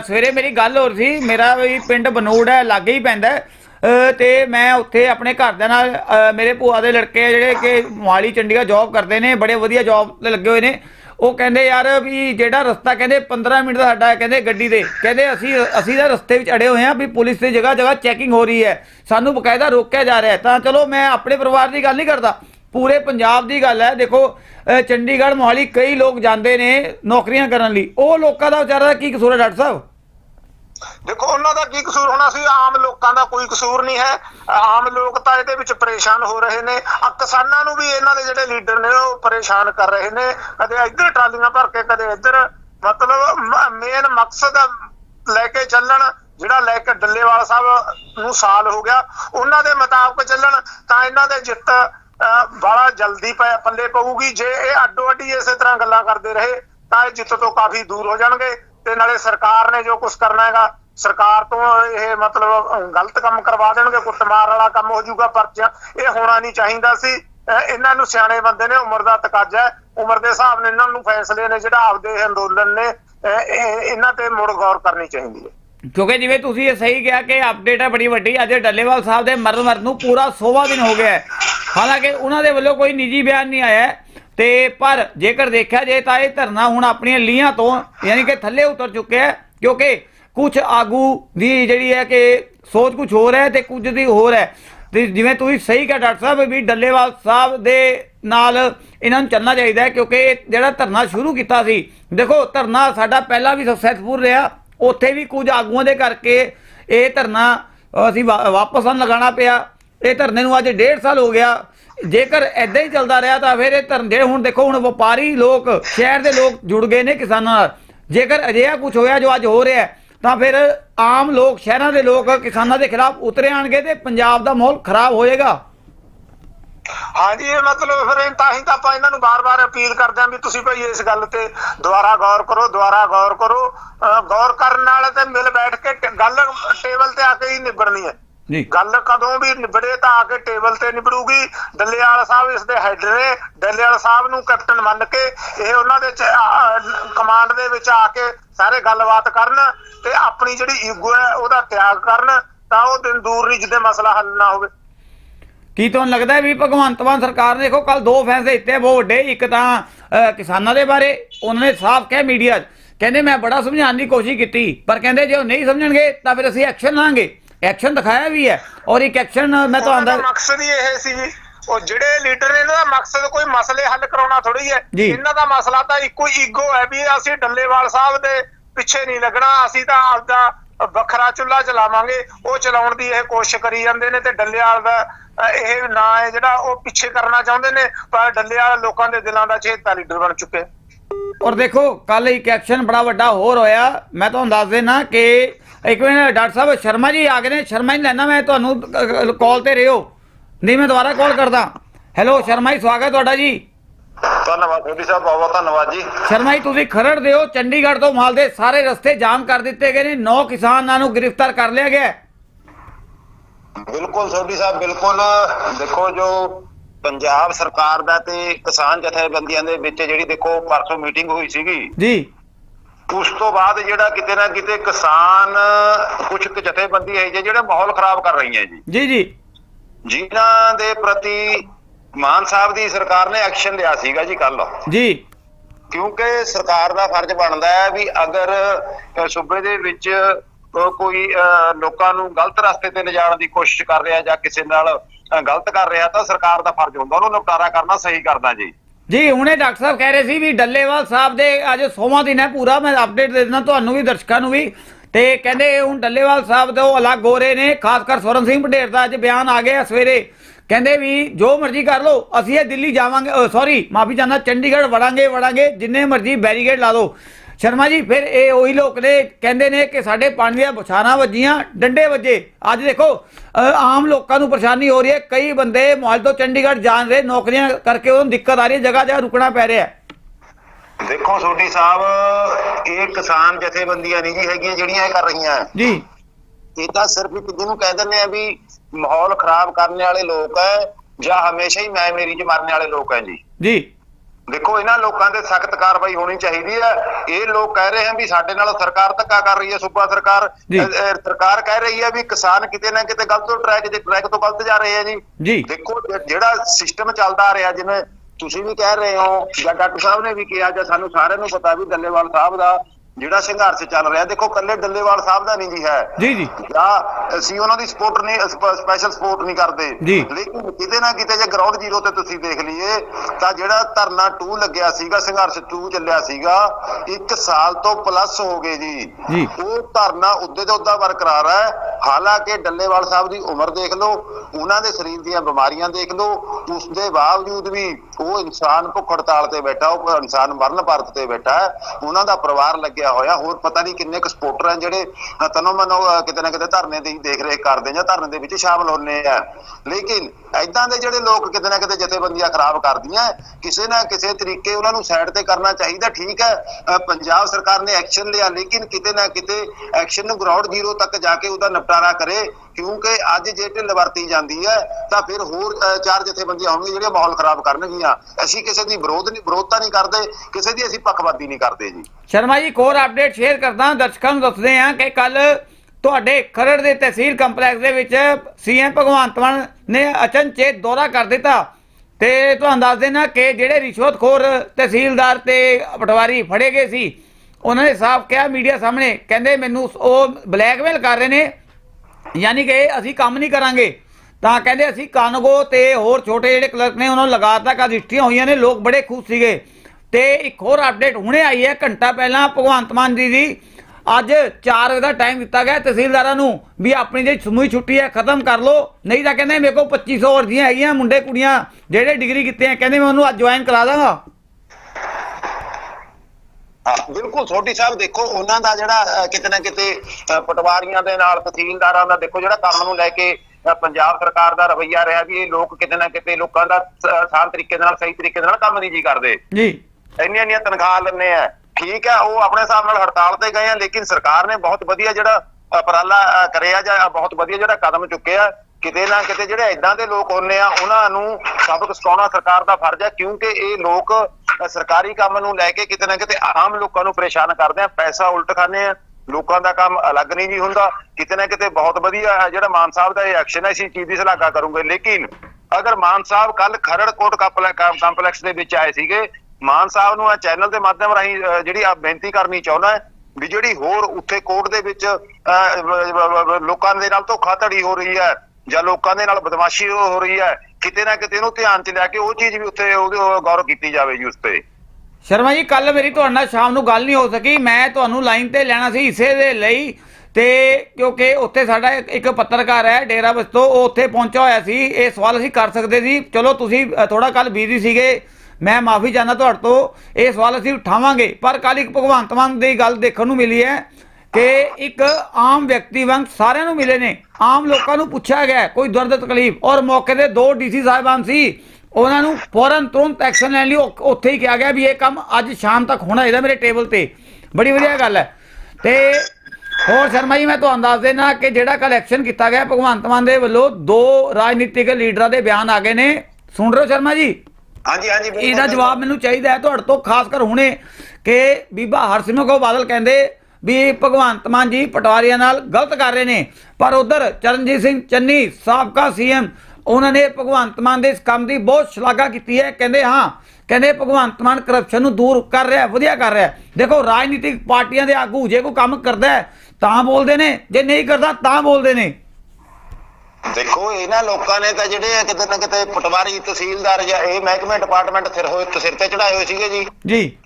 ਸਵੇਰੇ ਮੇਰੀ ਗੱਲ ਹੋ ਰਹੀ ਸੀ ਮੇਰਾ ਵੀ ਪਿੰਡ ਬਨੋੜ ਹੈ ਲਾਗੇ ਹੀ ਪੈਂਦਾ ਹੈ, ਤੇ ਮੈਂ ਉੱਥੇ ਆਪਣੇ ਘਰਦਿਆਂ ਨਾਲ ਮੇਰੇ ਭੂਆ ਦੇ ਲੜਕੇ ਆ ਜਿਹੜੇ ਕਿ ਮੋਹਾਲੀ ਚੰਡੀਗੜ੍ਹ ਜੌਬ ਕਰਦੇ ਨੇ ਬੜੇ ਵਧੀਆ ਜੌਬ ਤੇ ਲੱਗੇ ਹੋਏ ਨੇ। ਉਹ ਕਹਿੰਦੇ ਯਾਰ ਵੀ ਜਿਹੜਾ ਰਸਤਾ ਕਹਿੰਦੇ 15 ਮਿੰਟ ਦਾ ਸਾਡਾ ਕਹਿੰਦੇ ਗੱਡੀ ਦੇ। ਕਹਿੰਦੇ ਅਸੀਂ ਅਸੀਂ ਤਾਂ ਰਸਤੇ ਵਿੱਚ ਅੜੇ ਹੋਏ ਆ ਵੀ ਪੁਲਿਸ ਦੀ ਜਗ੍ਹਾ ਜਗ੍ਹਾ ਚੈਕਿੰਗ ਹੋ ਰਹੀ ਹੈ। ਸਾਨੂੰ ਬਕਾਇਦਾ ਰੋਕਿਆ ਜਾ ਰਿਹਾ ਤਾਂ ਚਲੋ ਮੈਂ ਆਪਣੇ ਪਰਿਵਾਰ ਦੀ ਗੱਲ ਨਹੀਂ ਕਰਦਾ। ਪੂਰੇ ਪੰਜਾਬ ਦੀ ਗੱਲ ਹੈ। ਦੇਖੋ ਚੰਡੀਗੜ੍ਹ, ਮੋਹਾਲੀ ਕਈ ਲੋਕ ਜਾਂਦੇ ਨੇ ਨੌਕਰੀਆਂ ਕਰਨ ਲਈ। ਉਹ ਲੋਕਾਂ ਦਾ ਵਿਚਾਰਾ ਕੀ ਕਸੂਰ ਹੈ ਡਾਕਟਰ ਸਾਹਿਬ? ਦੇਖੋ, ਉਹਨਾਂ ਦਾ ਕੀ ਕਸੂਰ? ਹੋਣਾ ਸੀ ਆਮ ਲੋਕਾਂ ਦਾ ਕੋਈ ਕਸੂਰ ਨਹੀਂ ਹੈ। ਆਮ ਲੋਕ ਤਾਂ ਇਹਦੇ ਵਿੱਚ ਪਰੇਸ਼ਾਨ ਹੋ ਰਹੇ ਨੇ। ਕਿਸਾਨਾਂ ਨੂੰ ਵੀ ਇਹਨਾਂ ਦੇ ਜਿਹੜੇ ਲੀਡਰ ਨੇ, ਉਹ ਪਰੇਸ਼ਾਨ ਕਰ ਰਹੇ ਨੇ। ਕਦੇ ਇੱਧਰ ਟਰਾਲੀਆਂ ਭਰ ਕੇ, ਕਦੇ ਇੱਧਰ। ਮਤਲਬ ਮੇਨ ਮਕਸਦ ਲੈ ਕੇ ਚੱਲਣ, ਜਿਹੜਾ ਲੈ ਕੇ ਡੱਲੇਵਾਲ ਸਾਹਿਬ ਨੂੰ ਸਾਲ ਹੋ ਗਿਆ, ਉਹਨਾਂ ਦੇ ਮੁਤਾਬਕ ਚੱਲਣ ਤਾਂ ਇਹਨਾਂ ਦੇ ਜਿੱਤ ਬੜਾ ਜਲਦੀ ਪੈ ਪੱਲੇ ਪਊਗੀ। ਜੇ ਇਹ ਅੱਡੋ ਅੱਡੀ ਇਸੇ ਤਰ੍ਹਾਂ ਗੱਲਾਂ ਕਰਦੇ ਰਹੇ, ਤਾਂ ਇਹ ਜਿੱਤ ਤੋਂ ਕਾਫੀ ਦੂਰ ਹੋ ਜਾਣਗੇ। ਤੇ ਨਾਲੇ ਸਰਕਾਰ ਨੇ ਜੋ ਕੁਝ ਕਰਨਾ ਹੈਗਾ, ਸਰਕਾਰ ਤੋਂ ਇਹ ਮਤਲਬ ਗਲਤ ਕੰਮ ਕਰਵਾ ਦੇਣਗੇ। ਕੁੱਟਮਾਰ ਵਾਲਾ ਕੰਮ ਹੋ ਜਾਊਗਾ ਪਰਚਾ ਇਹ ਹੋਣਾ ਨਹੀਂ ਚਾਹੀਦਾ ਸੀ। ਇਹਨਾਂ ਨੂੰ ਸਿਆਣੇ ਬੰਦੇ ਨੇ ਉਮਰ ਦਾ ਤਕਾਜ਼ਾ ਉਮਰ ਦੇ ਹਿਸਾਬ ਨਾਲ ਇਹਨਾਂ ਨੂੰ ਫੈਸਲੇ ਨੇ ਜਿਹੜਾ ਆਪਦੇ ਅੰਦੋਲਨ ਨੇ ਇਹਨਾਂ ਤੇ ਮੁੜ ਗੌਰ ਕਰਨੀ ਚਾਹੀਦੀ ਹੈ। ਕਿਉਂਕਿ ਜਿਵੇਂ ਤੁਸੀਂ ਇਹ ਸਹੀ ਕਿਹਾ ਕਿ ਅਪਡੇਟ ਹੈ ਬੜੀ ਵੱਡੀ, ਅੱਜ ਡੱਲੇਵਾਲ ਸਾਹਿਬ ਦੇ ਮਰਨ ਮਰਨ ਨੂੰ ਪੂਰਾ 16 ਦਿਨ ਹੋ ਗਿਆ ਹੈ। ਹਾਲਾਂਕਿ ਉਹਨਾਂ ਦੇ ਵੱਲੋਂ ਕੋਈ ਨਿੱਜੀ ਬਿਆਨ ਨਹੀਂ ਆਇਆ ਹੈ ਤੇ ਪਰ ਜੇਕਰ ਦੇਖਿਆ ਜੇ ਤਾਂ ਇਹ ਧਰਨਾ ਹੁਣ ਆਪਣੀਆਂ ਲੀਹਾਂ ਤੋਂ ਯਾਨੀ ਕਿ ਥੱਲੇ ਉਤਰ ਚੁੱਕਿਆ ਹੈ, ਕਿਉਂਕਿ ਕੁਝ ਆਗੂ ਦੀ ਜਿਹੜੀ ਹੈ ਕਿ ਸੋਚ ਕੁਝ ਹੋਰ ਹੈ ਤੇ ਕੁਝ ਦੀ ਹੋਰ ਹੈ। ਤੇ ਜਿਵੇਂ ਤੁਸੀਂ ਸਹੀ ਕਿਹਾ ਡਾਕਟਰ ਸਾਹਿਬ ਵੀ ਡੱਲੇਵਾਲ ਸਾਹਿਬ ਦੇ ਨਾਲ ਇਹਨਾਂ ਨੂੰ ਚੱਲਣਾ ਚਾਹੀਦਾ ਹੈ, ਕਿਉਂਕਿ ਇਹ ਜਿਹੜਾ ਧਰਨਾ ਸ਼ੁਰੂ ਕੀਤਾ ਸੀ, ਦੇਖੋ ਧਰਨਾ ਸਾਡਾ ਪਹਿਲਾਂ ਵੀ ਸਕਸੈਸਫੁਲ ਰਿਹਾ, ਉੱਥੇ ਵੀ ਕੁਝ ਆਗੂਆਂ ਦੇ ਕਰਕੇ ਇਹ ਧਰਨਾ ਅਸੀਂ ਵਾ- ਵਾਪਸ ਆਨ ਲਗਾਉਣਾ ਪਿਆ। ਇਹ ਧਰਨੇ ਨੂੰ ਅੱਜ 1.5 ਸਾਲ ਹੋ ਗਿਆ। ਜੇਕਰ ਐਦਾਂ ਹੀ ਚੱਲਦਾ ਰਿਹਾ ਤਾਂ ਫਿਰ ਇਹ ਧਰਨੇ ਜਿਹੜੇ ਹੁਣ ਦੇਖੋ, ਹੁਣ ਵਪਾਰੀ ਲੋਕ, ਸ਼ਹਿਰ ਦੇ ਲੋਕ ਜੁੜ ਗਏ ਨੇ ਕਿਸਾਨਾਂ ਨਾਲ। ਜੇਕਰ ਅਜਿਹਾ ਕੁਝ ਹੋਇਆ ਜੋ ਅੱਜ ਹੋ ਰਿਹਾ, ਤਾਂ ਫਿਰ ਆਮ ਲੋਕ, ਸ਼ਹਿਰਾਂ ਦੇ ਲੋਕ ਕਿਸਾਨਾਂ ਦੇ ਖਿਲਾਫ ਉਤਰੇ ਆਣਗੇ ਤੇ ਪੰਜਾਬ ਦਾ ਮਾਹੌਲ ਖਰਾਬ ਹੋਏਗਾ। ਹਾਂਜੀ, ਇਹ ਮਤਲਬ ਫਿਰ ਇਹ ਤਾਂ ਹੀ ਤਾਂ ਆਪਾਂ ਇਹਨਾਂ ਨੂੰ ਬਾਰ-ਬਾਰ ਅਪੀਲ ਕਰਦੇ ਆਂ ਵੀ ਤੁਸੀਂ ਭਾਈ ਇਸ ਗੱਲ ਤੇ ਦੁਬਾਰਾ ਗੌਰ ਕਰੋ, ਦੁਬਾਰਾ ਗੌਰ ਕਰੋ। ਗੌਰ ਕਰਨ ਨਾਲ ਤੇ ਮਿਲ ਬੈਠ ਕੇ ਗੱਲ ਟੇਬਲ ਤੇ ਆ ਕੇ ਹੀ ਨਿਬੜਨੀ ਹੈ। ਗੱਲ ਕਦੋਂ ਵੀ ਨਿਬੜੇ ਤਾਂ ਆ ਕੇ ਟੇਬਲ ਤੇ ਨਿਬੜੂਗੀ। ਡੱਲੇਵਾਲ ਸਾਹਿਬ ਇਸ ਦੇ ਹੈਡ ਨੇ। ਡੱਲੇਵਾਲ ਸਾਹਿਬ ਨੂੰ ਕੈਪਟਨ ਮੰਨ ਕੇ ਇਹ ਉਹਨਾਂ ਦੇ ਕਮਾਂਡ ਦੇ ਵਿੱਚ ਆ ਕੇ ਸਾਰੇ ਗੱਲਬਾਤ ਕਰਨ ਤੇ ਆਪਣੀ ਜਿਹੜੀ ਈਗੋ ਹੈ ਉਹਦਾ ਤਿਆਗ ਕਰਨ ਤਾਂ ਉਹ ਦਿਨ ਦੂਰ ਨਹੀਂ ਜਿਹਦੇ ਮਸਲਾ ਹੱਲ ਨਾ ਹੋਵੇ। ਕੀ ਤੁਹਾਨੂੰ ਲੱਗਦਾ ਹੈ ਵੀ ਭਗਵੰਤ ਮਾਨ ਸਰਕਾਰ ਨੇ ਦੇਖੋ ਕੱਲ ਦੋ ਫੈਸਲੇ ਦਿੱਤੇ ਬਹੁਤ ਵੱਡੇ। ਇੱਕ ਤਾਂ ਕਿਸਾਨਾਂ ਦੇ ਬਾਰੇ ਉਹਨਾਂ ਨੇ ਸਾਫ਼ ਕਿਹਾ ਮੀਡੀਆ 'ਚ। ਕਹਿੰਦੇ ਮੈਂ ਬੜਾ ਸਮਝਾਉਣ ਦੀ ਕੋਸ਼ਿਸ਼ ਕੀਤੀ ਪਰ ਕਹਿੰਦੇ ਜੇ ਉਹ ਨਹੀਂ ਸਮਝਣਗੇ ਤਾਂ ਫਿਰ ਅਸੀਂ ਐਕਸ਼ਨ ਲਾਂਗੇ। ਐਕਸ਼ਨ ਦਿਖਾਇਆ ਵੀ ਹੈ। ਔਰ ਇੱਕ ਐਕਸ਼ਨ ਮੈਂ ਤੁਹਾਨੂੰ ਦਾ ਮਕਸਦ ਹੀ ਇਹ ਸੀ ਜੀ। ਉਹ ਜਿਹੜੇ ਲੀਡਰ ਨੇ ਇਹਨਾਂ ਦਾ ਮਕਸਦ ਕੋਈ ਮਸਲੇ ਹੱਲ ਕਰਾਉਣਾ ਥੋੜੀ ਹੈ। ਇਹਨਾਂ ਦਾ ਮਸਲਾ ਤਾਂ ਇੱਕੋ ਈਗੋ ਹੈ ਵੀ ਅਸੀਂ ਡੱਲੇਵਾਲ ਸਾਹਿਬ ਦੇ ਪਿੱਛੇ ਨਹੀਂ ਲੱਗਣਾ। ਅਸੀਂ ਤਾਂ ਆਪਦਾ ਵੱਖਰਾ ਚੁੱਲ੍ਹਾ ਚਲਾਵਾਂਗੇ। ਉਹ ਚਲਾਉਣ ਦੀ ਇਹ ਕੋਸ਼ਿਸ਼ ਕਰੀ ਜਾਂਦੇ ਨੇ ਤੇ ਡੱਲੇਵਾਲ ਦਾ ਇਹ ਨਾਂ ਹੈ ਜਿਹੜਾ ਉਹ ਪਿੱਛੇ ਕਰਨਾ ਚਾਹੁੰਦੇ ਨੇ ਪਰ ਡੱਲੇਵਾਲ ਲੋਕਾਂ ਦੇ ਦਿਲਾਂ ਦਾ ਚੇਤਾ ਲੀਡਰ ਬਣ ਚੁੱਕੇ। ਔਰ ਦੇਖੋ ਕੱਲ ਇੱਕ ਐਕਸ਼ਨ ਬੜਾ ਵੱਡਾ ਹੋਰ ਹੋਇਆ। ਮੈਂ ਤੁਹਾਨੂੰ ਦੱਸ ਦੇਣਾ ਕਿ ਇੱਕ ਮਿੰਟ ਡਾਕਟਰ ਸਾਹਿਬ ਸ਼ਰਮਾ ਜੀ ਆ ਗਏ ਨੇ ਸ਼ਰਮਾ ਜੀ ਲੈਣਾ ਮੈਂ ਤੁਹਾਨੂੰ ਕਾਲ ਤੇ ਰਿਓ ਨਹੀਂ ਮੈਂ ਦੁਬਾਰਾ ਕਾਲ ਕਰਦਾ। ਹੈਲੋ ਸ਼ਰਮਾ ਜੀ ਸਵਾਗਤ ਤੁਹਾਡਾ ਜੀ। ਧੰਨਵਾਦ ਮੋਦੀ ਸਾਹਿਬ ਬਹੁਤ ਧੰਨਵਾਦ ਜੀ। ਸ਼ਰਮਾ ਜੀ ਤੁਸੀਂ ਖਰੜ ਦਿਓ ਚੰਡੀਗੜ੍ਹ ਤੋਂ ਮਾਲ ਦੇ ਸਾਰੇ ਰਸਤੇ ਜਾਮ ਕਰ ਦਿੱਤੇ ਗਏ ਨੇ ਨੌ ਕਿਸਾਨਾਂ ਨੂੰ ਗ੍ਰਿਫਤਾਰ ਕਰ ਲਿਆ ਗਿਆ ਹੈ। ਬਿਲਕੁਲ ਸੋਢੀ ਸਾਹਿਬ ਬਿਲਕੁਲ। ਦੇਖੋ ਜੋ ਪੰਜਾਬ ਸਰਕਾਰ ਦਾ ਤੇ ਕਿਸਾਨ ਜਥੇਬੰਦੀਆਂ ਦੇ ਵਿੱਚ ਜਿਹੜੀ ਦੇਖੋ ਪਰਸੋਂ ਮੀਟਿੰਗ ਹੋਈ ਸੀਗੀ। ਜੀ। ਉਸ ਤੋਂ ਬਾਅਦ ਜਿਹੜਾ ਕਿਤੇ ਨਾ ਕਿਤੇ ਕਿਸਾਨ ਕੁਝ ਕੁ ਜਥੇਬੰਦੀ ਹੈ ਜਿਹੜੇ ਮਾਹੌਲ ਖਰਾਬ ਕਰ ਰਹੀਆਂ ਜੀ। ਜੀ ਜੀ। ਜਿਨ੍ਹਾਂ ਦੇ ਪ੍ਰਤੀ ਮਾਨ ਸਾਹਿਬ ਦੀ ਸਰਕਾਰ ਨੇ ਐਕਸ਼ਨ ਲਿਆ ਸੀਗਾ ਜੀ ਕੱਲ ਜੀ। ਕਿਉਂਕਿ ਸਰਕਾਰ ਦਾ ਫਰਜ਼ ਬਣਦਾ ਹੈ ਵੀ ਅਗਰ ਸੂਬੇ ਦੇ ਵਿੱਚ ਕੋਈ ਲੋਕਾਂ ਨੂੰ ਗਲਤ ਰਸਤੇ ਤੇ ਲਿਜਾਣ ਦੀ ਕੋਸ਼ਿਸ਼ ਕਰ ਰਿਹਾ ਜਾਂ ਕਿਸੇ ਨਾਲ ਗਲਤ ਕਰ ਰਿਹਾ ਤਾਂ ਸਰਕਾਰ ਦਾ ਫਰਜ਼ ਹੁੰਦਾ। ਉਹਨੂੰ ਨਿਪਟਾਰਾ ਕਰਨਾ ਸਹੀ ਕਰਨਾ ਜੀ। ਜੀ, ਹੁਣੇ ਡਾਕਟਰ ਸਾਹਿਬ ਕਹਿ ਰਹੇ ਸੀ ਵੀ ਡੱਲੇਵਾਲ ਸਾਹਿਬ ਦੇ ਅੱਜ 16ਵਾਂ ਦਿਨ ਹੈ, ਪੂਰਾ ਮੈਂ ਅਪਡੇਟ ਦੇ ਦਿੰਦਾ ਤੁਹਾਨੂੰ ਵੀ, ਦਰਸ਼ਕਾਂ ਨੂੰ ਵੀ। ਤੇ ਕਹਿੰਦੇ ਹੁਣ ਡੱਲੇਵਾਲ ਸਾਹਿਬ ਤੋਂ ਅਲੱਗ ਹੋ ਰਹੇ ਨੇ ਖਾਸ ਕਰ ਸਵਰਨ ਸਿੰਘ ਭੰਡੇਰ ਦਾ ਅੱਜ ਬਿਆਨ ਆ ਗਿਆ ਸਵੇਰੇ। ਕਹਿੰਦੇ ਵੀ ਜੋ ਮਰਜ਼ੀ ਕਰ ਲਓ, ਅਸੀਂ ਇਹ ਦਿੱਲੀ ਜਾਵਾਂਗੇ ਸੌਰੀ ਮਾਫੀ ਚਾਹੁੰਦਾ, ਚੰਡੀਗੜ੍ਹ ਵੜਾਂਗੇ ਵੜਾਂਗੇ, ਜਿੰਨੇ ਮਰਜ਼ੀ ਬੈਰੀਗੇਡ ਲਾ ਦਿਓ। ਸ਼ਰਮਾ ਜੀ ਫਿਰ ਇਹ ਉਹੀ ਲੋਕ ਨੇ ਕਹਿੰਦੇ ਨੇ ਕਿ ਸਾਡੇ ਪਾਣੀ ਦੀਆਂ ਬੁਛਾਰਾਂ ਵੱਜੀਆਂ ਡੰਡੇ ਵੱਜੇ। ਅੱਜ ਦੇਖੋ ਆਮ ਲੋਕਾਂ ਨੂੰ ਪਰੇਸ਼ਾਨੀ ਹੋ ਰਹੀ ਹੈ। ਕਈ ਬੰਦੇ ਮੁਹੱਲ ਤੋਂ ਚੰਡੀਗੜ੍ਹ ਜਾਣ ਰਹੇ ਨੌਕਰੀਆਂ ਕਰਕੇ ਉਹਨਾਂ ਨੂੰ ਦਿੱਕਤ ਆ ਰਹੀ ਹੈ ਜਗ੍ਹਾ ਜਗ੍ਹਾ ਰੁਕਣਾ ਪੈ ਰਿਹਾ ਹੈ। ਦੇਖੋ ਸੋਢੀ ਸਾਹਿਬ ਇਹ ਕਿਸਾਨ ਜਥੇਬੰਦੀਆਂ ਨਹੀਂ ਜੀ ਹੈਗੀਆਂ ਜਿਹੜੀਆਂ ਇਹ ਕਰ ਰਹੀਆਂ। ਜੀ। ਇਹ ਤਾਂ ਸਿਰਫ ਇੱਕ ਜਿਹਨੂੰ ਕਹਿ ਦਿੰਦੇ ਆ ਵੀ ਮਾਹੌਲ ਖਰਾਬ ਕਰਨ ਵਾਲੇ ਲੋਕ ਹੈ ਜਾਂ ਹਮੇਸ਼ਾ ਹੀ ਮੈਂ ਮੇਰੀ ਚ ਮਰਨ ਵਾਲੇ ਲੋਕ ਹੈ ਜੀ। ਜੀ। ਦੇਖੋ ਇਹਨਾਂ ਲੋਕਾਂ ਤੇ ਸਖਤ ਕਾਰਵਾਈ ਹੋਣੀ ਚਾਹੀਦੀ ਹੈ। ਇਹ ਲੋਕ ਕਹਿ ਰਹੇ ਹਨ ਵੀ ਸਾਡੇ ਨਾਲ ਸਰਕਾਰ ਧੱਕਾ ਕਰ ਰਹੀ ਹੈ ਸੂਬਾ ਸਰਕਾਰ ਸਰਕਾਰ ਕਹਿ ਰਹੀ ਹੈ ਵੀ ਕਿਸਾਨ ਕਿਤੇ ਨਾ ਕਿਤੇ ਗਲਤ ਟਰੈਕ ਦੇ ਟਰੈਕ ਤੋਂ ਗਲਤ ਜਾ ਰਹੇ ਆ ਜੀ। ਦੇਖੋ ਜਿਹੜਾ ਸਿਸਟਮ ਚੱਲਦਾ ਆ ਰਿਹਾ ਜਿਵੇਂ ਤੁਸੀਂ ਵੀ ਕਹਿ ਰਹੇ ਹੋ ਜਾਂ ਡਾਕਟਰ ਸਾਹਿਬ ਨੇ ਵੀ ਕਿਹਾ ਜਾਂ ਸਾਨੂੰ ਸਾਰਿਆਂ ਨੂੰ ਪਤਾ ਵੀ ਡੱਲੇਵਾਲ ਸਾਹਿਬ ਦਾ ਜਿਹੜਾ ਸੰਘਰਸ਼ ਚੱਲ ਰਿਹਾ ਦੇਖੋ ਕੱਲੇ ਡੱਲੇਵਾਲ ਸਾਹਿਬ ਦਾ ਨਹੀਂ ਜੀ ਹੈ। ਜੀ ਜੀ। ਜਾਂ ਅਸੀਂ ਉਹਨਾਂ ਦੀ ਸਪੋਰਟ ਨਹੀਂ ਸਪੈਸ਼ਲ ਸਪੋਰਟ ਨਹੀਂ ਕਰਦੇ। ਲੇਕਿਨ ਕਿਤੇ ਨਾ ਕਿਤੇ ਜੇ ਗਰਾਊਂਡ ਜ਼ੀਰੋ ਤੇ ਤੁਸੀਂ ਦੇਖ ਲਈਏ ਤਾਂ ਜਿਹੜਾ ਧਰਨਾ 2 ਲੱਗਿਆ ਸੀਗਾ ਸੰਘਰਸ਼ 2 ਚੱਲਿਆ ਸੀਗਾ 1 ਸਾਲ ਤੋਂ ਪਲੱਸ ਹੋ ਗਏ ਜੀ। ਉਹ ਧਰਨਾ ਉੱਦੇ ਤੇ ਉੱਦਾ ਬਰਕਰਾਰ ਹੈ। ਹਾਲਾਂਕਿ ਡੱਲੇਵਾਲ ਸਾਹਿਬ ਦੀ ਉਮਰ ਦੇਖ ਲਓ ਉਹਨਾਂ ਦੇ ਸਰੀਰ ਦੀਆਂ ਬਿਮਾਰੀਆਂ ਦੇਖ ਲਓ ਉਸ ਦੇ ਬਾਵਜੂਦ ਵੀ ਉਹ ਇਨਸਾਨ ਭੁੱਖ ਹੜਤਾਲ ਤੇ ਬੈਠਾ ਉਹ ਇਨਸਾਨ ਮਰਨ ਭਾਰਤ ਤੇ ਬੈਠਾ ਉਹਨਾਂ ਦਾ ਪਰਿਵਾਰ ਲੱਗਿਆ ਹੋਇਆ, ਹੋਰ ਪਤਾ ਨਹੀਂ ਕਿੰਨੇ ਕੁ ਸਪੋਰਟਰ ਹੈ ਜਿਹੜੇ, ਤਨੋ ਮਨੋ ਕਿਤੇ ਨਾ ਕਿਤੇ ਧਰਨੇ ਦੀ ਦੇਖ ਰੇਖ ਕਰਦੇ ਜਾਂ ਧਰਨੇ ਦੇ ਵਿੱਚ ਸ਼ਾਮਲ ਹੁੰਦੇ ਆ। ਲੇਕਿਨ ਐਦਾਂ ਦੇ ਜਿਹੜੇ ਲੋਕ ਕਿਤੇ ਨਾ ਕਿਤੇ ਜਥੇਬੰਦੀਆਂ ਖਰਾਬ ਕਰਦੀਆਂ, ਕਿਸੇ ਨਾ ਕਿਸੇ ਤਰੀਕੇ ਉਹਨਾਂ ਨੂੰ ਸਾਈਡ ਤੇ ਕਰਨਾ ਚਾਹੀਦਾ, ਠੀਕ ਹੈ। ਪੰਜਾਬ ਸਰਕਾਰ ਨੇ ਐਕਸ਼ਨ ਲਿਆ, ਲੇਕਿਨ ਕਿਤੇ ਨਾ ਕਿਤੇ ਐਕਸ਼ਨ ਨੂੰ ਗਰਾਊਂਡ ਜ਼ੀਰੋ ਤੱਕ ਜਾ ਕੇ ਉਹਦਾ ਨਿਪਟਾਰਾ ਕਰੇ, ਕਿਉਂਕਿ ਅੱਜ ਜੇ ਢਿੱਲ ਵਰਤੀ ਜਾਂਦੀ ਹੈ, ਤਾਂ ਫਿਰ ਹੋਰ ਚਾਰ ਜਥੇਬੰਦੀਆਂ ਹੋਣਗੀਆਂ ਜਿਹੜੀਆਂ ਮਾਹੌਲ ਖਰਾਬ ਕਰਨਗੀਆਂ। ਅਸੀਂ ਕਿਸੇ ਦੀ ਵਿਰੋਧ ਨਹੀਂ ਵਿਰੋਧਤਾ ਨਹੀਂ ਕਰਦੇ, ਕਿਸੇ ਦੀ ਅਸੀਂ ਪੱਖਪਾਤੀ ਨਹੀਂ ਕਰਦੇ ਜੀ। ਸ਼ਰਮਾ ਜੀ, ਇੱਕ ਹੋਰ ਅਪਡੇਟ ਸ਼ੇਅਰ ਕਰਦਾ, ਦਰਸ਼ਕਾਂ ਨੂੰ ਦੱਸਦੇ ਹਾਂ ਕਿ ਕੱਲ ਤੁਹਾਡੇ ਖਰੜ ਦੇ ਤਹਿਸੀਲ ਕੰਪਲੈਕਸ ਦੇ ਵਿੱਚ ਸੀਐਮ ਭਗਵੰਤ ਮਾਨ ਨੇ ਅਚਨਚੇਤ ਦੌਰਾ ਕਰ ਦਿੱਤਾ। ਤੇ ਤੁਹਾਨੂੰ ਦੱਸ ਦੇਣਾ ਕਿ ਜਿਹੜੇ ਰਿਸ਼ਵਤਖੋਰ ਤਹਿਸੀਲਦਾਰ ਤੇ ਪਟਵਾਰੀ ਫੜੇ ਗਏ ਸੀ, ਉਹਨਾਂ ਨੇ ਸਾਫ਼ ਕਿਹਾ ਮੀਡੀਆ ਸਾਹਮਣੇ, ਕਹਿੰਦੇ ਮੈਨੂੰ ਉਹ ਬਲੈਕਮੇਲ ਕਰ ਰਹੇ ਨੇ, ਯਾਨੀ ਕਿ ਅਸੀਂ ਕੰਮ ਨਹੀਂ ਕਰਾਂਗੇ। ਤਾਂ ਕਹਿੰਦੇ ਅਸੀਂ ਕਾਨਗੋ ਤੇ ਹੋਰ ਛੋਟੇ ਜਿਹੜੇ ਕਲਰਕ ਨੇ, ਉਹਨਾਂ ਨੂੰ ਲਗਾਤਾਰ ਰਜਿਸਟਰੀਆਂ ਹੋਈਆਂ ਨੇ, ਲੋਕ ਬੜੇ ਖੁਸ਼ ਸੀਗੇ। ਤੇ ਇੱਕ ਹੋਰ ਅਪਡੇਟ ਹੁਣੇ ਆਈ ਹੈ, ਘੰਟਾ ਪਹਿਲਾਂ ਭਗਵੰਤ ਮਾਨ ਜੀ ਦੀ ਅੱਜ 4 ਵਜੇ ਦਾ ਟਾਈਮ ਦਿੱਤਾ ਗਿਆ ਤਹਿਸੀਲਦਾਰਾਂ ਨੂੰ ਵੀ ਆਪਣੀ ਜਿਹੜੀ ਸਮੂਹੀ ਛੁੱਟੀ ਹੈ ਖਤਮ ਕਰ ਲਓ। ਨਹੀਂ ਤਾਂ ਕਹਿੰਦੇ ਮੇਰੇ ਕੋਲ 2500 ਅਰਜ਼ੀਆਂ ਹੈਗੀਆਂ ਮੁੰਡੇ ਕੁੜੀਆਂ ਜਿਹੜੇ ਡਿਗਰੀ ਕੀਤੇ ਆ ਕਹਿੰਦੇ ਮੈਂ ਉਹਨੂੰ ਅੱਜ ਜੁਆਇਨ ਕਰਾ ਦਾਂਗਾ। ਹਾਂ ਬਿਲਕੁਲ ਛੋਟੀ ਸਾਹਿਬ ਦੇਖੋ ਉਹਨਾਂ ਦਾ ਜਿਹੜਾ ਕਿਤੇ ਨਾ ਕਿਤੇ ਪਟਵਾਰੀਆਂ ਦੇ ਨਾਲ ਤਹਿਸੀਲਦਾਰਾਂ ਦਾ ਦੇਖੋ ਜਿਹੜਾ ਕੰਮ ਨੂੰ ਲੈ ਕੇ ਪੰਜਾਬ ਸਰਕਾਰ ਦਾ ਰਵੱਈਆ ਰਿਹਾ ਵੀ ਇਹ ਲੋਕ ਕਿਤੇ ਨਾ ਕਿਤੇ ਲੋਕਾਂ ਦਾ ਸ- ਆਸਾਨ ਤਰੀਕੇ ਦੇ ਨਾਲ ਸਹੀ ਤਰੀਕੇ ਦੇ ਨਾਲ ਕੰਮ ਨਹੀਂ ਜੀ ਕਰਦੇ। ਜੀ। ਇੰਨੀਆਂ ਇੰਨੀਆਂ ਤਨਖਾਹ ਲੈਂਦੇ ਆ। ਠੀਕ ਹੈ ਉਹ ਆਪਣੇ ਹਿਸਾਬ ਨਾਲ ਹੜਤਾਲ ਤੇ ਗਏ ਆ, ਲੇਕਿਨ ਸਰਕਾਰ ਨੇ ਬਹੁਤ ਵਧੀਆ ਜਿਹੜਾ ਉਪਰਾਲਾ ਕਰਿਆ ਜਾਂ ਬਹੁਤ ਵਧੀਆ ਜਿਹੜਾ ਕਦਮ ਚੁੱਕਿਆ। ਕਿਤੇ ਨਾ ਕਿਤੇ ਜਿਹੜੇ ਇਦਾਂ ਦੇ ਲੋਕ ਹੁੰਨੇ ਆ, ਉਹਨਾਂ ਨੂੰ ਸਬਕ ਸਿਖਾਉਣਾ ਸਰਕਾਰ ਦਾ ਫਰਜ਼ ਹੈ ਕਿਉਂਕਿ ਇਹ ਲੋਕ ਸਰਕਾਰੀ ਕੰਮ ਨੂੰ ਲੈ ਕੇ ਕਿਤੇ ਨਾ ਕਿਤੇ ਆਮ ਲੋਕਾਂ ਨੂੰ ਪਰੇਸ਼ਾਨ ਕਰਦੇ ਆ। ਪੈਸਾ ਉਲਟ ਖਾਂਦੇ ਆ, ਲੋਕਾਂ ਦਾ ਕੰਮ ਅਲੱਗ ਨਹੀਂ ਜੀ ਹੁੰਦਾ। ਕਿਤੇ ਨਾ ਕਿਤੇ ਬਹੁਤ ਵਧੀਆ ਜਿਹੜਾ ਮਾਨ ਸਾਹਿਬ ਦਾ ਇਹ ਐਕਸ਼ਨ ਹੈ ਅਸੀਂ ਚੀਜ਼ ਦੀ ਸ਼ਲਾਘਾ ਕਰੂੰਗੇ। ਲੇਕਿਨ ਅਗਰ ਮਾਨ ਸਾਹਿਬ ਕੱਲ ਖਰੜ ਕੋਟ ਕੰਪਲੈ- ਕੰਪਲੈਕਸ ਦੇ ਵਿੱਚ ਆਏ ਸੀਗੇ ਮਾਨ ਸਾਹਿਬ ਨੂੰ ਆ ਚੈਨਲ ਦੇ ਮਾਧਿਅਮ ਰਾਹੀਂ ਜਿਹੜੀ ਆ ਬੇਨਤੀ ਕਰਨੀ ਚਾਹੁੰਦਾ ਹੈ ਵੀ ਜਿਹੜੀ ਹੋਰ ਉੱਥੇ ਕੋਰਟ ਦੇ ਵਿੱਚ ਲੋਕਾਂ ਦੇ ਨਾਲ ਧੋਖਾਧੜੀ ਹੋ ਰਹੀ ਹੈ ਜਾਂ ਲੋਕਾਂ ਦੇ ਨਾਲ ਬਦਮਾਸ਼ੀ ਹੋ ਰਹੀ ਹੈ, ਕਿਤੇ ਨਾ ਕਿਤੇ ਇਹਨੂੰ ਧਿਆਨ 'ਚ ਲਿਆ ਕੇ ਉਹ ਚੀਜ਼ ਵੀ ਉੱਥੇ ਉਹਦੇ ਗੌਰ ਕੀਤੀ ਜਾਵੇ ਜੀ ਉਸ ਤੇ। ਸ਼ਰਮਾ ਜੀ ਕੱਲ ਮੇਰੀ ਤੁਹਾਡੇ ਨਾਲ ਸ਼ਾਮ ਨੂੰ ਗੱਲ ਨਹੀਂ ਹੋ ਸਕੀ। ਮੈਂ ਤੁਹਾਨੂੰ ਲਾਈਨ ਤੇ ਲੈਣਾ ਸੀ ਇਸੇ ਦੇ ਲਈ ਤੇ ਕਿਉਂਕਿ ਉੱਥੇ ਸਾਡਾ ਇੱਕ- ਪੱਤਰਕਾਰ ਹੈ ਡੇਰਾ ਬਸਤੋ, ਉਹ ਉੱਥੇ ਪਹੁੰਚਿਆ ਹੋਇਆ ਸੀ। ਇਹ ਸਵਾਲ ਅਸੀਂ ਕਰ ਸਕਦੇ ਸੀ। ਚਲੋ, ਤੁਸੀਂ ਥੋੜਾ ਕੱਲ ਬਿਜ਼ੀ ਸੀਗੇ। ਮੈਂ ਮਾਫੀ ਚਾਹੁੰਦਾ ਤੁਹਾਡੇ ਤੋਂ। ਇਹ ਸਵਾਲ ਅਸੀਂ ਉਠਾਵਾਂਗੇ। ਪਰ ਕੱਲ ਇੱਕ ਭਗਵੰਤ ਮਾਨ ਦੀ ਗੱਲ ਦੇਖਣ ਨੂੰ ਮਿਲੀ ਹੈ ਕਿ ਇੱਕ ਆਮ ਵਿਅਕਤੀ ਵਾਂਗ ਸਾਰਿਆਂ ਨੂੰ ਮਿਲੇ ਨੇ। ਆਮ ਲੋਕਾਂ ਨੂੰ ਪੁੱਛਿਆ ਗਿਆ ਕੋਈ ਦਰਦ ਤਕਲੀਫ। ਔਰ ਮੌਕੇ ਤੇ ਦੋ ਡੀਸੀ ਸਾਹਿਬਾਨ ਸੀ। ਉਹਨਾਂ ਨੂੰ ਫੌਰਨ ਤੁਰੰਤ ਐਕਸ਼ਨ ਲੈਣ ਲਈ ਉੱਥੇ ਹੀ ਕਿਹਾ ਗਿਆ ਵੀ ਇਹ ਕੰਮ ਅੱਜ ਸ਼ਾਮ ਤੱਕ ਹੋਣਾ ਚਾਹੀਦਾ ਮੇਰੇ ਟੇਬਲ ਤੇ। ਬੜੀ ਵਧੀਆ ਗੱਲ ਹੈ। ਤੇ ਹੋਰ ਸ਼ਰਮਾ ਜੀ, ਮੈਂ ਤੁਹਾਨੂੰ ਦੱਸ ਦੇਣਾ ਕਿ ਜਿਹੜਾ ਕੱਲ ਐਕਸ਼ਨ ਕੀਤਾ ਗਿਆ, ਭਗਵੰਤ ਮਾਨ ਦੇ ਵੱਲੋਂ ਦੋ ਰਾਜਨੀਤਿਕ ਲੀਡਰਾਂ ਦੇ ਬਿਆਨ ਆ ਗਏ ਨੇ। ਸੁਣ ਰਹੇ ਹੋ ਸ਼ਰਮਾ ਜੀ? ਹਾਂਜੀ ਹਾਂਜੀ ਇਹਦਾ ਜਵਾਬ ਮੈਨੂੰ ਚਾਹੀਦਾ ਹੈ ਤੁਹਾਡੇ ਤੋਂ ਖਾਸ ਕਰ ਹੁਣੇ ਕਿ ਬੀਬਾ ਹਰਸਿਮਰਤ ਕੌਰ ਬਾਦਲ ਕਹਿੰਦੇ ਵੀ ਭਗਵੰਤ ਮਾਨ ਜੀ ਪਟਵਾਰੀਆਂ ਨਾਲ ਗਲਤ ਕਰ ਰਹੇ ਨੇ। ਪਰ ਉਧਰ ਚਰਨਜੀਤ ਸਿੰਘ ਚੰਨੀ ਸਾਬਕਾ ਸੀਐਮ ਉਹਨਾਂ ਨੇ ਭਗਵੰਤ ਮਾਨ ਦੇ ਇਸ ਕੰਮ ਦੀ ਬਹੁਤ ਸ਼ਲਾਘਾ ਕੀਤੀ ਹੈ। ਕਹਿੰਦੇ ਹਾਂ ਕਹਿੰਦੇ ਭਗਵੰਤ ਮਾਨ ਕਰਪਸ਼ਨ ਨੂੰ ਦੂਰ ਕਰ ਰਿਹਾ ਵਧੀਆ ਕਰ ਰਿਹਾ। ਦੇਖੋ ਰਾਜਨੀਤਿਕ ਪਾਰਟੀਆਂ ਦੇ ਆਗੂ ਜੇ ਕੋਈ ਕੰਮ ਕਰਦਾ ਤਾਂ ਬੋਲਦੇ ਨੇ ਜੇ ਨਹੀਂ ਕਰਦਾ ਤਾਂ ਬੋਲਦੇ ਨੇ। ਦੇਖੋ ਇਹਨਾਂ ਲੋਕਾਂ ਨੇ ਤਾਂ ਜਿਹੜੇ ਆ ਕਿਤੇ ਨਾ ਕਿਤੇ ਪਟਵਾਰੀ ਤਹਿਸੀਲਦਾਰ ਜਾਂ ਇਹ ਮਹਿਕਮੇ ਡਿਪਾਰਟਮੈਂਟ ਸਿਰ ਹੋਏ ਸਿਰ ਤੇ ਚੜਾਏ ਹੋਏ ਸੀਗੇ ਜੀ। ਜੀ।